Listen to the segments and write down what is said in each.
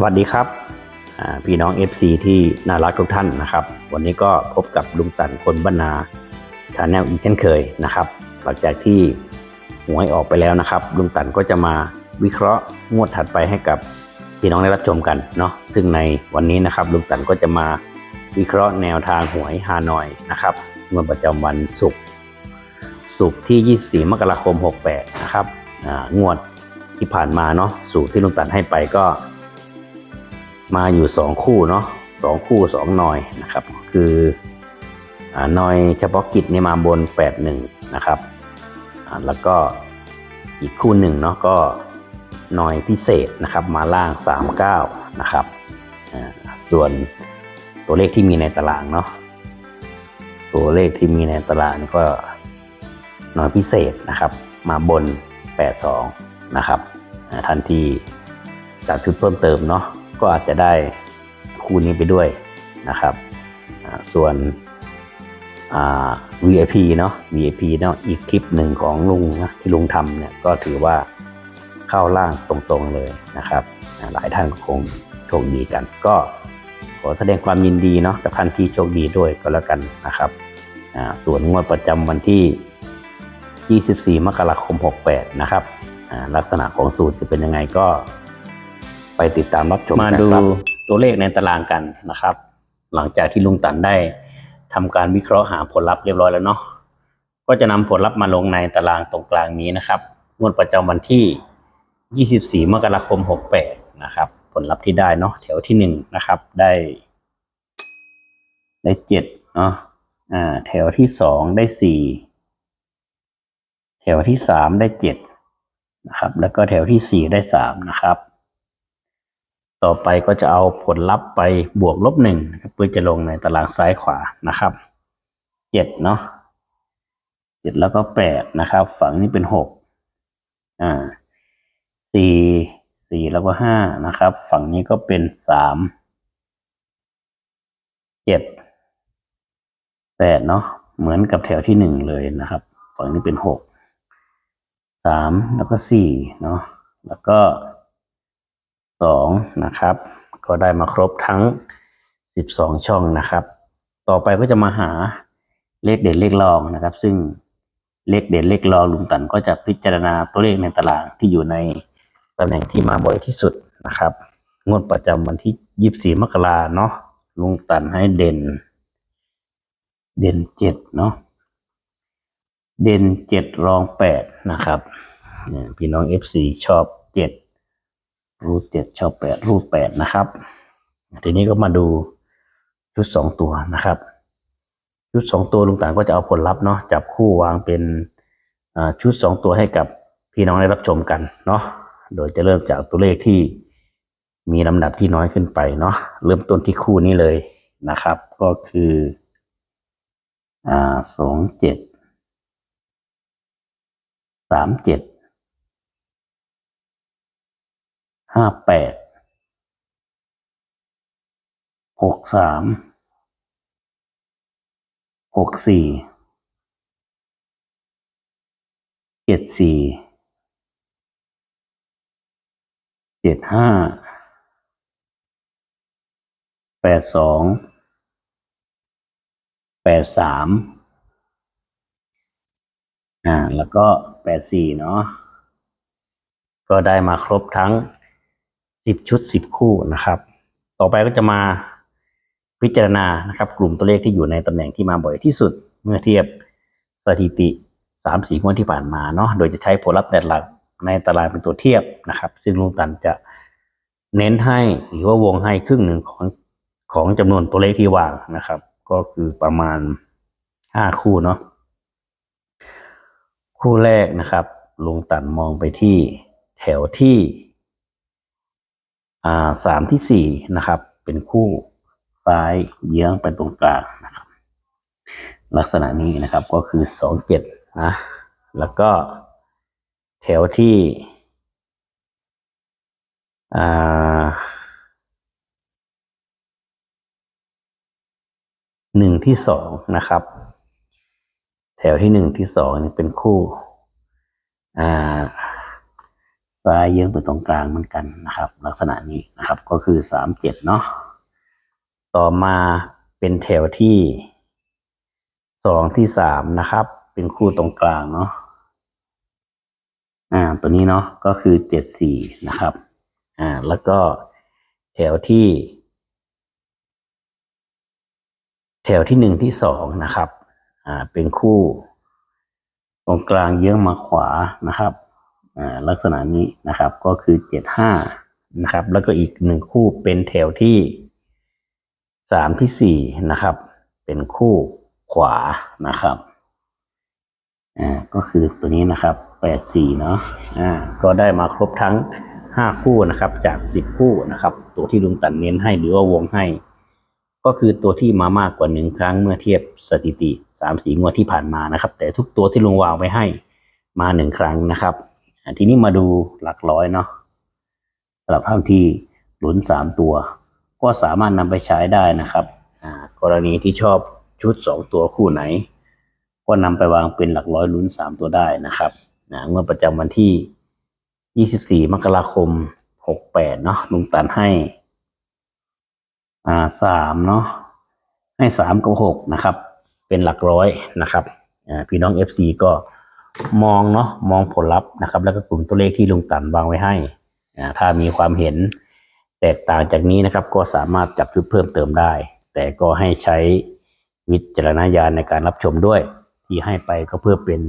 สวัสดีครับพี่น้อง FC ที่น่ารักทุกท่านนะครับ วันนี้ก็พบกับลุงตันคนบ้านนาชาแนลอีกเช่นเคยนะครับ หลังจากที่หวยออกไปแล้วนะครับ ลุงตันก็จะมาวิเคราะห์งวดถัดไปให้กับพี่น้องได้รับชมกันเนาะซึ่งในวันนี้นะครับ ลุงตันก็จะมาวิเคราะห์แนวทางหวยฮานอยนะครับงวดประจำวันศุกร์ศุกร์ที่ 24 มกราคม 68 นะครับงวดที่ผ่านมาเนาะสูตรที่ลุงตันให้ไปก็ มาอยู่สองคู่เนาะสองคู่สองหน่อยนะครับ คืออหน่อยเฉพาะกิจนี่มาบนแปดหนึ่งนะครับแล้วก็อีกคู่หนึ่งเนาะก็หน่อยพิเศษนะครับ มาล่างสามเก้านะครับส่วนตัวเลขที่มีในตารางเนาะตัวเลขที่มีในตารางก็หน่อยพิเศษนะครับ มาบนแปดสองนะครับทันทีจากชุดเพิ่มเติมเนาะ ก็อาจจะได้คู่นี้ไปด้วยนะครับ ส่วน VIP เนาะ VIP เนาะอีกคลิปหนึ่งของลุงนะที่ลุงทำเนี่ยก็ถือว่าเข้าล่างตรงๆเลยนะครับ หลายท่านคงโชคดีกัน ก็ขอแสดงความยินดีเนาะกับท่านที่โชคดีด้วยก็แล้วกันนะครับส่วนงวดประจำวันที่ 24 มกราคม 68 นะครับ ลักษณะของสูตรจะเป็นยังไงก็ ไปติดตามรับชมมาดูตัวเลขในตารางกันนะครับ หลังจากที่ลุงตันได้ทำการวิเคราะห์หาผลลัพธ์เรียบร้อยแล้วเนาะก็จะนำผลลัพธ์มาลงในตารางตรงกลางนี้นะครับงวดประจำวันที่ 24 มกราคม 68 นะครับ ผลลัพธ์ที่ได้เนาะแถวที่หนึ่งนะครับ ได้ ได้เจ็ดเนาะอ่า แถวที่สองได้สี่แถวที่สามได้เจ็ดนะครับ แล้วก็แถวที่สี่ได้สามนะครับ ต่อไปก็จะเอาผลลัพธ์ไปบวกลบหนึ่งเพื่อจะลงในตารางซ้ายขวานะครับเจ็ดเนาะเจ็ดแล้วก็แปดนะครับ ฝั่งนี้เป็นหกอ่าสี่สี่แล้วก็ห้านะครับ ฝั่งนี้ก็เป็นสามเจ็ดแปดเนาะเหมือนกับแถวที่หนึ่งเลยนะครับ ฝั่งนี้เป็นหกสามแล้วก็สี่เนาะแล้วก็ สองนะครับ ก็ได้มาครบทั้งสิบสองช่องนะครับ ต่อไปก็จะมาหาเลขเด่นเลขรองนะครับ ซึ่งเลขเด่นเลขรองลุงตันก็จะพิจารณาตัวเลขในตารางที่อยู่ในตำแหน่งที่มาบ่อยที่สุดนะครับ งวดประจำวันที่ยี่สี่มกราเนาะลุงตันให้เด่น เด่นเจ็ดเนาะเด่นเจ็ดรองแปดนะครับนี่พี่น้อง FC ชอบเจ็ด รูทเจ็ดชอบแปดรูทแปดนะครับ ทีนี้ก็มาดูชุดสองตัวนะครับ ชุดสองตัวลุงต่างก็จะเอาผลลัพธ์เนาะจับคู่วางเป็นชุดสองตัวให้กับพี่น้องได้รับชมกันเนาะโดยจะเริ่มจากตัวเลขที่มีลำดับที่น้อยขึ้นไปเนาะเริ่มต้นที่คู่นี้เลยนะครับ ก็คืออ่าสองเจ็ดสามเจ็ด ห้าแปดหกสามหกสี่เจ็ดสี่เจ็ดห้าแปดสองแปดสามอ่าแล้วก็แปดสี่เนาะก็ได้มาครบทั้ง สิบชุดสิบคู่นะครับ ต่อไปก็จะมาพิจารณานะครับ กลุ่มตัวเลขที่อยู่ในตำแหน่งที่มาบ่อยที่สุด เมื่อเทียบสถิติสามสี่งวดที่ผ่านมาเนาะโดยจะใช้ผลลัพธ์แต่หลักในตารางเป็นตัวเทียบนะครับ ซึ่งลุงตันจะเน้นให้หรือว่าวงให้ครึ่งหนึ่งของของจำนวนตัวเลขที่วางนะครับ ก็คือประมาณห้าคู่เนาะคู่แรกนะครับลุงตันมองไปที่แถวที่ อ่าสามที่สี่นะครับ เป็นคู่ซ้ายเยื้องไปตรงกลางนะครับ ลักษณะนี้นะครับก็คือสองเจ็ดนะแล้วก็แถวที่อ่าหนึ่งที่สองนะครับ แถวที่หนึ่งที่สองนี่เป็นคู่ อ่า ซ้ายเยื้องไปตรงกลางเหมือนกันนะครับ ลักษณะนี้นะครับก็คือสามเจ็ดเนาะต่อมาเป็นแถวที่สองที่สามนะครับ เป็นคู่ตรงกลางเนาะอ่าตัวนี้เนาะก็คือเจ็ดสี่นะครับอ่าแล้วก็แถวที่ แถวที่หนึ่งที่สองนะครับอ่าเป็นคู่ ตรงกลางเยื้องมาขวานะครับ ลักษณะนี้นะครับก็คือเจ็ดห้านะครับ แล้วก็อีกหนึ่งคู่เป็นแถวที่สามที่สี่นะครับ เป็นคู่ขวานะครับอ่าก็คือตัวนี้นะครับแปดสี่เนาะอ่าก็ได้มาครบทั้งห้าคู่นะครับ จากสิบคู่นะครับ ตัวที่ลุงตันเน้นให้หรือว่าวงให้ ก็คือตัวที่มามากกว่าหนึ่งครั้งเมื่อเทียบสถิติสามสีงวดที่ผ่านมานะครับ แต่ทุกตัวที่ลุงวางไว้ให้มาหนึ่งครั้งนะครับ ทีนี้มาดูหลักร้อยเนาะสำหรับท่านที่ลุ้นสามตัว ก็สามารถนำไปใช้ได้นะครับ กรณีที่ชอบชุดสองตัวคู่ไหน ก็นำไปวางเป็นหลักร้อยลุ้นสามตัวได้นะครับนะงวดประจำวันที่24มกราคม68เนาะลุงตันให้ อ่าสามเนาะให้สามกับหกนะครับ เป็นหลักร้อยนะครับ อ่าพี่น้อง FC ก็ มองเนาะมองผลลัพธ์นะครับ แล้วก็กลุ่มตัวเลขที่ลุงตันวางไว้ให้ถ้ามีความเห็นแตกต่างจากนี้นะครับ ก็สามารถจับชุดเพิ่มเติมได้ แต่ก็ให้ใช้วิจารณญาณในการรับชมด้วย ที่ให้ไปก็เพื่อเป็น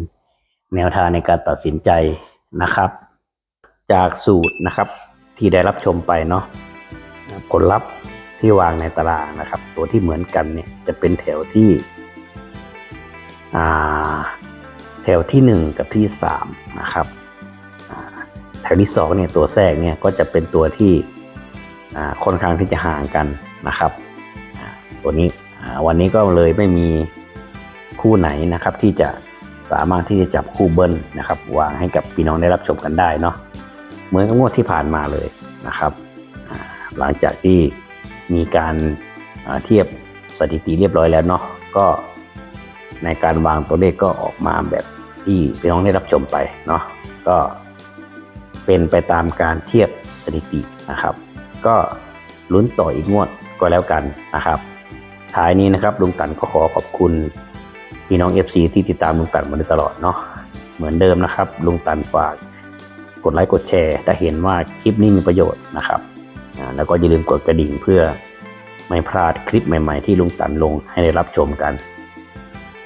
แนวทางในการตัดสินใจนะครับ จากสูตรนะครับที่ได้รับชมไปเนาะผลลัพธ์ที่วางในตารางนะครับ ตัวที่เหมือนกันเนี่ยจะเป็นแถวที่อ่า ถวที่หนึ่งกับที่สามนะครับแถวที่สองเนี่ยตัวแทรกเนี่ยก็จะเป็นตัวที่ค่อนข้างที่จะห่างกันนะครับตัวนี้วันนี้ก็เลยไม่มีคู่ไหนนะครับที่จะสามารถที่จะจับคู่เบิ้ลนะครับวางให้กับพี่น้องได้รับชมกันได้เนาะเหมือนกับงวดที่ผ่านมาเลยนะครับหลังจากที่มีการเทียบสถิติเรียบร้อยแล้วเนาะก็ในการวางตัวเลขก็ออกมาแบบ ที่พี่น้องได้รับชมไปเนาะก็เป็นไปตามการเทียบสถิตินะครับ ก็ลุ้นต่ออีกงวดก็แล้วกันนะครับท้ายนี้นะครับลุงตันก็ขอขอบคุณพี่น้อง FC ที่ติดตามลุงตันมาโดยตลอดเนาะเหมือนเดิมนะครับลุงตันฝากกดไลค์กดแชร์ถ้าเห็นว่าคลิปนี้มีประโยชน์นะครับอ่าแล้วก็อย่าลืมกดกระดิ่งเพื่อไม่พลาดคลิปใหม่ ๆ ที่ลุงตันลงให้ได้รับชมกัน